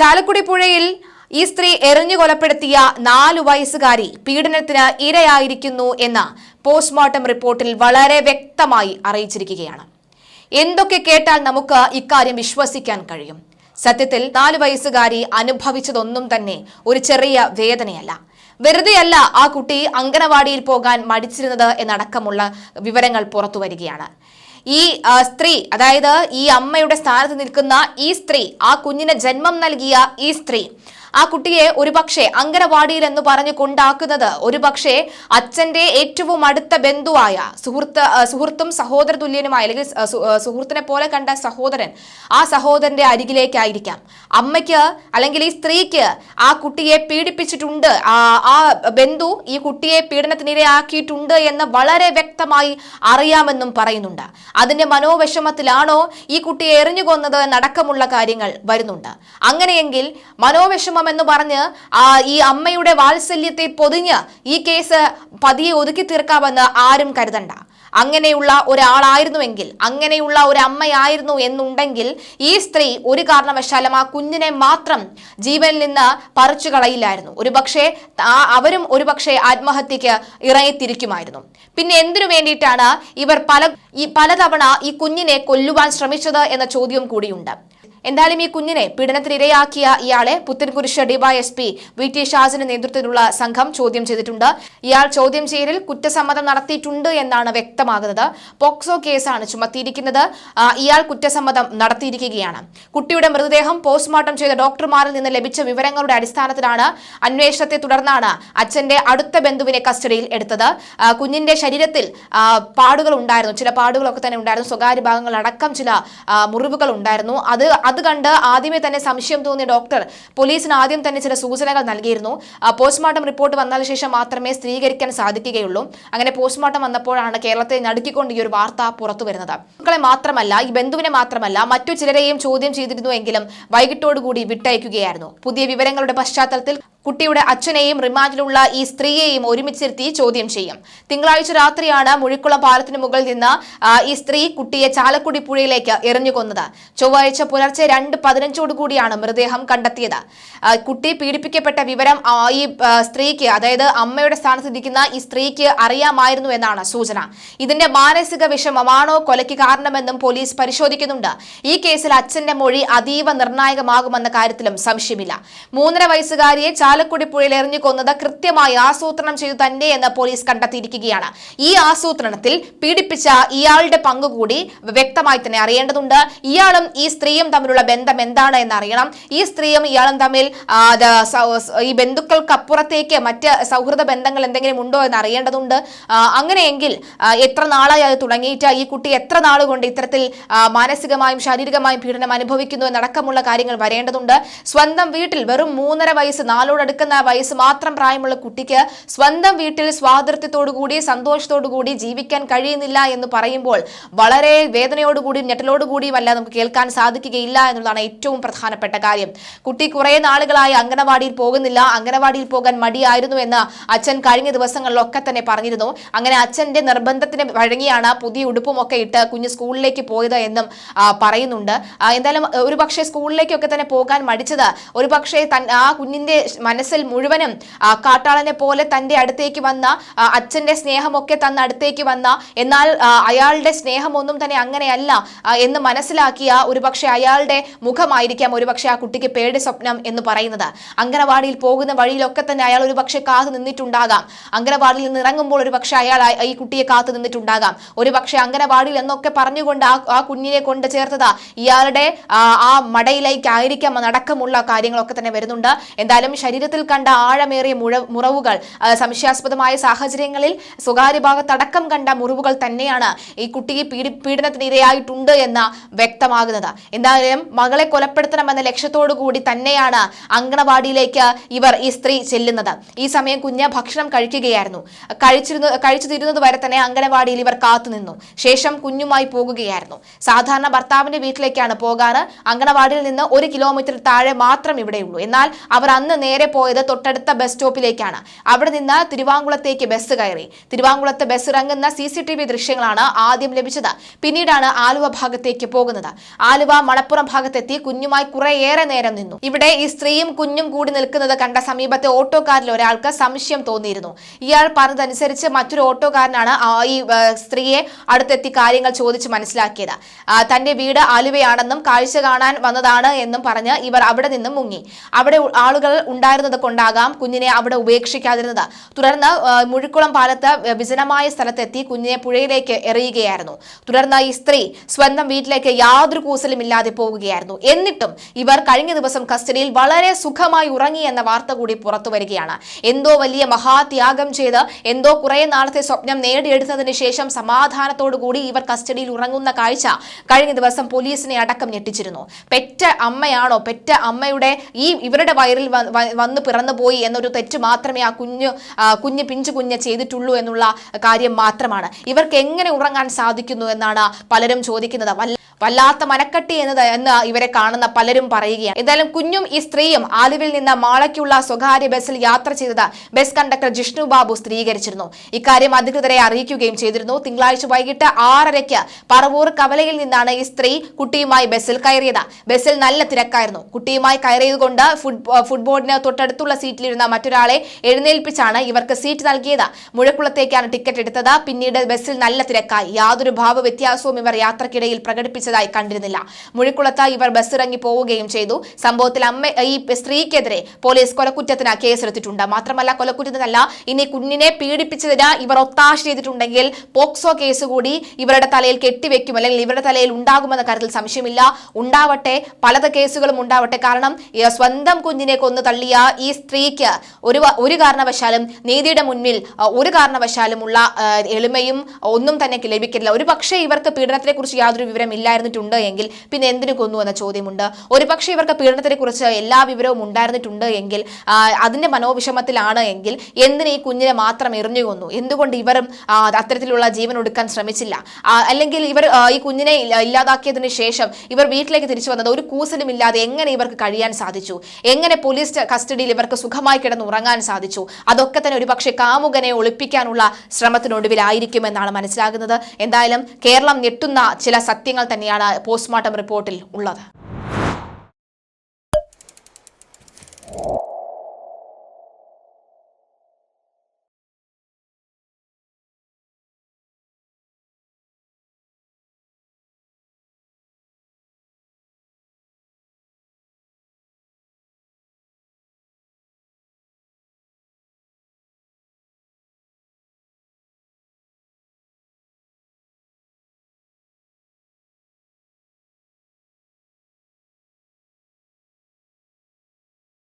ചാലക്കുടി പുഴയിൽ ഈ സ്ത്രീ എറിഞ്ഞു കൊലപ്പെടുത്തിയ നാലു വയസ്സുകാരി പീഡനത്തിന് ഇരയായിരിക്കുന്നു എന്ന പോസ്റ്റ്മോർട്ടം റിപ്പോർട്ടിൽ വളരെ വ്യക്തമായി അറിയിച്ചിരിക്കുകയാണ്. എന്തൊക്കെ കേട്ടാൽ നമുക്ക് ഇക്കാര്യം വിശ്വസിക്കാൻ കഴിയും. സത്യത്തിൽ നാലു വയസ്സുകാരി അനുഭവിച്ചതൊന്നും തന്നെ ഒരു ചെറിയ വേദനയല്ല. വെറുതെയല്ല ആ കുട്ടി അങ്കനവാടിയിൽ പോകാൻ മടിച്ചിരുന്നത് എന്നടക്കമുള്ള വിവരങ്ങൾ പുറത്തു വരികയാണ്. ഈ സ്ത്രീ അതായത് ഈ അമ്മയുടെ സ്ഥാനത്ത് നിൽക്കുന്ന ഈ സ്ത്രീ ആ കുഞ്ഞിന് ജന്മം നൽകിയ ഈ സ്ത്രീ ആ കുട്ടിയെ ഒരുപക്ഷെ അങ്കനവാടിയിൽ എന്ന് പറഞ്ഞു കൊണ്ടാക്കുന്നത് ഒരുപക്ഷെ അച്ഛന്റെ ഏറ്റവും അടുത്ത ബന്ധുവായ സുഹൃത്ത് സുഹൃത്തും സഹോദര തുല്യനുമായ അല്ലെങ്കിൽ സുഹൃത്തിനെ പോലെ കണ്ട സഹോദരൻ ആ സഹോദരന്റെ അരികിലേക്കായിരിക്കാം. അമ്മയ്ക്ക് അല്ലെങ്കിൽ ഈ സ്ത്രീക്ക് ആ കുട്ടിയെ പീഡിപ്പിച്ചിട്ടുണ്ട് ആ ബന്ധു ഈ കുട്ടിയെ പീഡനത്തിനിരയാക്കിയിട്ടുണ്ട് എന്ന് വളരെ വ്യക്തമായി അറിയാമെന്നും പറയുന്നുണ്ട്. അതിന്റെ മനോവിഷമത്തിലാണോ ഈ കുട്ടിയെ എറിഞ്ഞു കൊന്നത് എന്നടക്കമുള്ള കാര്യങ്ങൾ വരുന്നുണ്ട്. അങ്ങനെയെങ്കിൽ മനോവിഷമം എന്ന് പറഞ്ഞ് ഈ അമ്മയുടെ വാത്സല്യത്തെ പൊതിഞ്ഞ് ഈ കേസ് പതിയെ ഒതുക്കി തീർക്കാമെന്ന് ആരും കരുതണ്ട. അങ്ങനെയുള്ള ഒരാളായിരുന്നുവെങ്കിൽ അങ്ങനെയുള്ള ഒരു അമ്മയായിരുന്നു എന്നുണ്ടെങ്കിൽ ഈ സ്ത്രീ ഒരു കാരണവശാലും ആ കുഞ്ഞിനെ മാത്രം ജീവനിൽ നിന്ന് പറിച്ചു കളയില്ലായിരുന്നു. ഒരുപക്ഷെ അവരും ഒരുപക്ഷെ ആത്മഹത്യക്ക് ഇറങ്ങിത്തിരിക്കുമായിരുന്നു. പിന്നെ എന്തിനു വേണ്ടിയിട്ടാണ് ഇവർ പല ഈ പലതവണ ഈ കുഞ്ഞിനെ കൊല്ലുവാൻ ശ്രമിച്ചത് എന്ന ചോദ്യം കൂടിയുണ്ട്. എന്തായാലും ഈ കുഞ്ഞിനെ പീഡനത്തിനിരയാക്കിയ ഇയാളെ പുത്തൻകുരിശ് ഡിവൈഎസ്പി വി ടി ഷാജിന്റെ നേതൃത്വത്തിലുള്ള സംഘം ചോദ്യം ചെയ്തിട്ടുണ്ട്. ഇയാൾ ചോദ്യം ചെയ്യലിൽ കുറ്റസമ്മതം നടത്തിയിട്ടുണ്ട് എന്നാണ് വ്യക്തമാകുന്നത്. പോക്സോ കേസാണ് ചുമത്തിയിരിക്കുന്നത്. ഇയാൾ കുറ്റസമ്മതം നടത്തിയിരിക്കുകയാണ്. കുട്ടിയുടെ മൃതദേഹം പോസ്റ്റ്മോർട്ടം ചെയ്ത ഡോക്ടർമാരിൽ നിന്ന് ലഭിച്ച വിവരങ്ങളുടെ അടിസ്ഥാനത്തിലാണ് അന്വേഷണത്തെ തുടർന്നാണ് അച്ഛന്റെ അടുത്ത ബന്ധുവിനെ കസ്റ്റഡിയിൽ എടുത്തത്. കുഞ്ഞിന്റെ ശരീരത്തിൽ പാടുകൾ ഉണ്ടായിരുന്നു. ചില പാടുകളൊക്കെ തന്നെ ഉണ്ടായിരുന്നു. സ്വകാര്യ ഭാഗങ്ങൾ അടക്കം ചില മുറിവുകൾ ഉണ്ടായിരുന്നു. അത് അത് കണ്ട് ആദ്യമേ തന്നെ സംശയം തോന്നിയ ഡോക്ടർ പോലീസിന് ആദ്യം തന്നെ ചില സൂചനകൾ നൽകിയിരുന്നു. പോസ്റ്റ്മോർട്ടം റിപ്പോർട്ട് വന്നതിന് ശേഷം മാത്രമേ സ്ഥിരീകരിക്കാൻ സാധിക്കുകയുള്ളൂ. അങ്ങനെ പോസ്റ്റ്മോർട്ടം വന്നപ്പോഴാണ് കേരളത്തെ നടുക്കിക്കൊണ്ട് ഈ ഒരു വാർത്ത പുറത്തു വരുന്നത്. മക്കളെ മാത്രമല്ല ഈ ബന്ധുവിനെ മാത്രമല്ല മറ്റു ചിലരെയും ചോദ്യം ചെയ്തിരുന്നുവെങ്കിലും വൈകിട്ടോടുകൂടി വിട്ടയക്കുകയായിരുന്നു. പുതിയ വിവരങ്ങളുടെ പശ്ചാത്തലത്തിൽ കുട്ടിയുടെ അച്ഛനെയും റിമാൻഡിലുള്ള ഈ സ്ത്രീയെയും ഒരുമിച്ചിരുത്തി ചോദ്യം ചെയ്യും. തിങ്കളാഴ്ച രാത്രിയാണ് മുഴിക്കുളം പാലത്തിന് മുകളിൽ നിന്ന് ഈ സ്ത്രീ കുട്ടിയെ ചാലക്കുടി പുഴയിലേക്ക് എറിഞ്ഞു കൊന്നത്. ചൊവ്വാഴ്ച പുലർച്ചെ രണ്ട് പതിനഞ്ചോട് കൂടിയാണ് മൃതദേഹം കണ്ടെത്തിയത്. കുട്ടി പീഡിപ്പിക്കപ്പെട്ട വിവരം ഈ സ്ത്രീക്ക് അതായത് അമ്മയുടെ സ്ഥാനത്ത് ഇരിക്കുന്ന ഈ സ്ത്രീക്ക് അറിയാമായിരുന്നു എന്നാണ് സൂചന. ഇതിന്റെ മാനസിക വിഷമമാണോ കൊലയ്ക്ക് കാരണമെന്നും പോലീസ് പരിശോധിക്കുന്നുണ്ട്. ഈ കേസിൽ അച്ഛന്റെ മൊഴി അതീവ നിർണായകമാകുമെന്ന കാര്യത്തിലും സംശയമില്ല. മൂന്നര വയസ്സുകാരിയെ ചാലക്കുടി പുഴയിൽ എറിഞ്ഞു കൊന്നത് കൃത്യമായി ആസൂത്രണം ചെയ്തു തന്നെ എന്ന് പോലീസ് കണ്ടെത്തിയിരിക്കുകയാണ്. ഈ ആസൂത്രണത്തിൽ പീഡിപ്പിച്ച ഇയാളുടെ പങ്കുകൂടി വ്യക്തമായി തന്നെ അറിയേണ്ടതുണ്ട്. ഇയാളും ഈ സ്ത്രീയും തമ്മിലുള്ള ബന്ധം എന്താണ് എന്ന് അറിയണം. ഈ സ്ത്രീയും ഇയാളും തമ്മിൽ ഈ ബന്ധുക്കൾക്കപ്പുറത്തേക്ക് മറ്റ് സൗഹൃദ ബന്ധങ്ങൾ എന്തെങ്കിലും ഉണ്ടോ എന്ന് അറിയേണ്ടതുണ്ട്. അങ്ങനെയെങ്കിൽ എത്ര നാളായി അത് തുടങ്ങിയിട്ട്? ഈ കുട്ടി എത്ര നാളുകൊണ്ട് ഇത്തരത്തിൽ മാനസികമായും ശാരീരികമായും പീഡനം അനുഭവിക്കുന്നു എന്നടക്കമുള്ള കാര്യങ്ങൾ വരേണ്ടതുണ്ട്. സ്വന്തം വീട്ടിൽ വെറും മൂന്നര വയസ്സ് നാലോടടുക്കുന്ന വയസ്സ് മാത്രം പ്രായമുള്ള കുട്ടിക്ക് സ്വന്തം വീട്ടിൽ സ്വാതന്ത്ര്യത്തോടുകൂടി സന്തോഷത്തോടുകൂടി ജീവിക്കാൻ കഴിയുന്നില്ല എന്ന് പറയുമ്പോൾ വളരെ വേദനയോടുകൂടിയും ഞെട്ടലോടുകൂടിയും അല്ല നമുക്ക് കേൾക്കാൻ സാധിക്കുകയില്ല എന്നുള്ളതാണ് ഏറ്റവും പ്രധാനപ്പെട്ട കാര്യം. കുട്ടി കുറെ നാളുകളായി അംഗനവാടിയിൽ പോകുന്നില്ല അംഗനവാടിയിൽ പോകാൻ മടിയായിരുന്നു എന്ന് അച്ഛൻ കഴിഞ്ഞ ദിവസങ്ങളിലൊക്കെ തന്നെ പറഞ്ഞിരുന്നു. അങ്ങനെ അച്ഛന്റെ നിർബന്ധത്തിന് വഴങ്ങിയാണ് പുതിയ ഉടുപ്പും ഒക്കെ ഇട്ട് കുഞ്ഞ് സ്കൂളിലേക്ക് പോയത് എന്നും പറയുന്നുണ്ട്. എന്തായാലും ഒരുപക്ഷെ ഒരു പക്ഷേ സ്കൂളിലേക്കൊക്കെ തന്നെ പോകാൻ മടിച്ചത് ഒരു പക്ഷേ തൻ ആ കുഞ്ഞിന്റെ മനസ്സിൽ മുഴുവനും കാട്ടാളനെ പോലെ തന്റെ അടുത്തേക്ക് വന്ന അച്ഛന്റെ സ്നേഹമൊക്കെ തന്ന അടുത്തേക്ക് വന്ന എന്നാൽ അയാളുടെ സ്നേഹമൊന്നും തന്നെ അങ്ങനെയല്ല എന്ന് മനസ്സിലാക്കിയ ഒരു പക്ഷേ അയാളുടെ മുഖമായിരിക്കാം ഒരുപക്ഷെ ആ കുട്ടിക്ക് പേടി സ്വപ്നം എന്ന് പറയുന്നത്. അങ്കനവാടിയിൽ പോകുന്ന വഴിയിലൊക്കെ തന്നെ അയാൾ ഒരുപക്ഷെ കാത്തു നിന്നിട്ടുണ്ടാകാം. അങ്കനവാടിയിൽ നിന്ന് ഇറങ്ങുമ്പോൾ ഒരു പക്ഷേ അയാൾ ഈ കുട്ടിയെ കാത്തു നിന്നിട്ടുണ്ടാകാം. ഒരു പക്ഷേ അങ്കനവാടിയിൽ എന്നൊക്കെ പറഞ്ഞുകൊണ്ട് ആ ആ കുഞ്ഞിനെ കൊണ്ട് ചേർത്തത് ഇയാളുടെ ആ, മടയിലേക്കായിരിക്കാം നടക്കമുള്ള കാര്യങ്ങളൊക്കെ തന്നെ വരുന്നുണ്ട്. എന്തായാലും ശരീരത്തിൽ കണ്ട ആഴമേറിയ മുഴ മുറവുകൾ സംശയാസ്പദമായ സാഹചര്യങ്ങളിൽ സ്വകാര്യ ഭാഗത്തടക്കം കണ്ട മുറിവുകൾ തന്നെയാണ് ഈ കുട്ടിയെ പീഡി പീഡനത്തിന് ഇരയായിട്ടുണ്ട് എന്ന് വ്യക്തമാകുന്നത്. എന്തായാലും മകളെ കൊലപ്പെടുത്തണമെന്ന ലക്ഷ്യത്തോടു കൂടി തന്നെയാണ് അങ്കണവാടിയിലേക്ക് ഇവർ ഈ സ്ത്രീ ചെല്ലുന്നത്. ഈ സമയം കുഞ്ഞ് ഭക്ഷണം കഴിക്കുകയായിരുന്നു. കഴിച്ചിരുന്നു കഴിച്ചു തീരുന്നത് വരെ തന്നെ അങ്കണവാടിയിൽ ഇവർ കാത്തുനിന്നു ശേഷം കുഞ്ഞുമായി പോകുകയായിരുന്നു. സാധാരണ ഭർത്താവിന്റെ വീട്ടിലേക്കാണ് പോകാറ്. അങ്കണവാടിയിൽ നിന്ന് ഒരു കിലോമീറ്റർ താഴെ മാത്രം ഇവിടെയുള്ളൂ. എന്നാൽ അവർ അന്ന് നേരെ രാവിലെ പോയത് തൊട്ടടുത്ത ബസ് സ്റ്റോപ്പിലേക്കാണ്. അവിടെ നിന്ന് തിരുവാങ്കുളത്തേക്ക് ബസ് കയറി. തിരുവാങ്കുളത്ത് ബസ് ഇറങ്ങുന്ന സി സി ടി വി ദൃശ്യങ്ങളാണ് ആദ്യം ലഭിച്ചത്. പിന്നീടാണ് ആലുവ ഭാഗത്തേക്ക് പോകുന്നത്. ആലുവ മണപ്പുറം ഭാഗത്തെത്തി കുഞ്ഞുമായി കുറേയേറെ നേരം നിന്നു. ഇവിടെ ഈ സ്ത്രീയും കുഞ്ഞും കൂടി നിൽക്കുന്നത് കണ്ട സമീപത്തെ ഓട്ടോക്കാരിൽ ഒരാൾക്ക് സംശയം തോന്നിയിരുന്നു. ഇയാൾ പറഞ്ഞതനുസരിച്ച് മറ്റൊരു ഓട്ടോക്കാരനാണ് ഈ സ്ത്രീയെ അടുത്തെത്തി കാര്യങ്ങൾ ചോദിച്ച് മനസ്സിലാക്കിയത്. തന്റെ വീട് ആലുവയാണെന്നും കാഴ്ച കാണാൻ വന്നതാണ് എന്നും പറഞ്ഞ് ഇവർ അവിടെ നിന്നും മുങ്ങി. അവിടെ ആളുകൾ ആളുകൾ ഉണ്ടായിരുന്നത് കൊണ്ടാകാം കുഞ്ഞിനെ അവിടെ ഉപേക്ഷിക്കാതിരുന്നത്. തുടർന്ന് മുഴിക്കുളം പാലത്ത് വിജനമായ സ്ഥലത്തെത്തി കുഞ്ഞിനെ പുഴയിലേക്ക് എറിയുകയായിരുന്നു. തുടർന്ന് ഈ സ്ത്രീ സ്വന്തം വീട്ടിലേക്ക് യാതൊരു കൂസലുമില്ലാതെ പോവുകയായിരുന്നു. എന്നിട്ടും ഇവർ കഴിഞ്ഞ ദിവസം കസ്റ്റഡിയിൽ വളരെ സുഖമായി ഉറങ്ങി എന്ന വാർത്ത കൂടി പുറത്തു വരികയാണ്. എന്തോ വലിയ മഹാത്യാഗം ചെയ്ത് എന്തോ കുറെ നാളത്തെ സ്വപ്നം നേടിയെടുത്തതിന് ശേഷം സമാധാനത്തോടു കൂടി ഇവർ കസ്റ്റഡിയിൽ ഉറങ്ങുന്ന കാഴ്ച കഴിഞ്ഞ ദിവസം പോലീസിനെ അടക്കം ഞെട്ടിച്ചിരുന്നു. പെറ്റ അമ്മയാണോ? പെറ്റ അമ്മയുടെ ഈ ഇവരുടെ വയറിൽ വന്ന് പിറന്നു പോയി എന്നൊരു തെറ്റ് മാത്രമേ ആ കുഞ്ഞ് കുഞ്ഞ് പിഞ്ചു കുഞ്ഞ് ചെയ്തിട്ടുള്ളൂ എന്നുള്ള കാര്യം മാത്രമാണ്. ഇവർക്ക് എങ്ങനെ ഉറങ്ങാൻ സാധിക്കുന്നു എന്നാണ് പലരും ചോദിക്കുന്നത്. വല്ല- വല്ലാത്ത മനക്കട്ടി എന്നത് എന്ന് ഇവരെ കാണുന്ന പലരും പറയുകയാണ്. എന്തായാലും കുഞ്ഞും ഈ സ്ത്രീയും ആലുവിൽ നിന്ന് മാളയ്ക്കുള്ള സ്വകാര്യ ബസ്സിൽ യാത്ര ചെയ്തത് ബസ് കണ്ടക്ടർ ജിഷ്ണു ബാബു സ്ഥിരീകരിച്ചിരുന്നു. ഇക്കാര്യം അധികൃതരെ അറിയിക്കുകയും ചെയ്തിരുന്നു. തിങ്കളാഴ്ച വൈകിട്ട് ആറരയ്ക്ക് പറവൂർ കവലയിൽ നിന്നാണ് ഈ സ്ത്രീ കുട്ടിയുമായി ബസ്സിൽ കയറിയത്. ബസ്സിൽ നല്ല തിരക്കായിരുന്നു. കുട്ടിയുമായി കയറിയതുകൊണ്ട് ഫുട്ബോളിന് തൊട്ടടുത്തുള്ള സീറ്റിലിരുന്ന മറ്റൊരാളെ എഴുന്നേൽപ്പിച്ചാണ് ഇവർക്ക് സീറ്റ് നൽകിയത്. മുഴക്കുളത്തേക്കാണ് ടിക്കറ്റ് എടുത്തത്. പിന്നീട് ബസ്സിൽ നല്ല തിരക്കായി. യാതൊരു ഭാവ വ്യത്യാസവും ഇവർ യാത്രക്കിടയിൽ പ്രകടിപ്പിച്ചതായി കണ്ടിരുന്നില്ല. മുഴിക്കുളത്ത് ഇവർ ബസ് ഇറങ്ങി പോവുകയും ചെയ്തു. സംഭവത്തിൽ അമ്മ ഈ സ്ത്രീക്കെതിരെ പോലീസ് കൊലക്കുറ്റത്തിന് കേസെടുത്തിട്ടുണ്ട്. മാത്രമല്ല കൊലക്കുറ്റത്തിനല്ല ഇനി കുഞ്ഞിനെ പീഡിപ്പിച്ചതിന് ഇവർ ഒത്താശ ചെയ്തിട്ടുണ്ടെങ്കിൽ പോക്സോ കേസ് കൂടി ഇവരുടെ തലയിൽ കെട്ടിവെക്കും. അല്ലെങ്കിൽ ഇവരുടെ തലയിൽ ഉണ്ടാകുമെന്ന കാര്യത്തിൽ സംശയമില്ല. ഉണ്ടാവട്ടെ പലത കേസുകളും ഉണ്ടാവട്ടെ. കാരണം സ്വന്തം കുഞ്ഞിനെ കൊന്നു തള്ളിയ ഈ സ്ത്രീക്ക് ഒരു ഒരു കാരണവശാലും നീതിയുടെ മുന്നിൽ ഒരു കാരണവശാലുമുള്ള ഉള്ള എളിമയും ഒന്നും തന്നെ ലഭിക്കില്ല ഒരു പക്ഷേ ഇവർക്ക് പീഡനത്തിനെ കുറിച്ച് യാതൊരു വിവരം ഇല്ലായിരുന്നിട്ടുണ്ട് എങ്കിൽ പിന്നെ എന്തിനു കൊന്നു എന്ന ചോദ്യമുണ്ട്. ഒരുപക്ഷെ ഇവർക്ക് പീഡനത്തിനെ കുറിച്ച് എല്ലാ വിവരവും ഉണ്ടായിരുന്നിട്ടുണ്ട് എങ്കിൽ അതിന്റെ മനോവിഷമത്തിലാണ് എങ്കിൽ എന്തിന് ഈ കുഞ്ഞിനെ മാത്രം എറിഞ്ഞു കൊന്നു? എന്തുകൊണ്ട് ഇവരും അത്തരത്തിലുള്ള ജീവൻ ഒടുക്കാൻ ശ്രമിച്ചില്ല? അല്ലെങ്കിൽ ഇവർ ഈ കുഞ്ഞിനെ ഇല്ല- ഇല്ലാതാക്കിയതിന് ശേഷം ഇവർ വീട്ടിലേക്ക് തിരിച്ചു വന്നത് ഒരു കൂസലും ഇല്ലാതെ എങ്ങനെ ഇവർക്ക് കഴിയാൻ സാധിച്ചു? എങ്ങനെ പോലീസ് കസ്റ്റഡിയിൽ ഇവർക്ക് സുഖമായി കിടന്ന് ഉറങ്ങാൻ സാധിച്ചു? അതൊക്കെ തന്നെ ഒരുപക്ഷെ കാമുകനെ ഒളിപ്പിക്കാനുള്ള ശ്രമത്തിനൊടുവിലായിരിക്കുമെന്നാണ് മനസ്സിലാകുന്നത്. എന്തായാലും കേരളം ഞെട്ടുന്ന ചില സത്യങ്ങൾ തന്നെയാണ് പോസ്റ്റ്മോർട്ടം റിപ്പോർട്ടിൽ ഉള്ളത്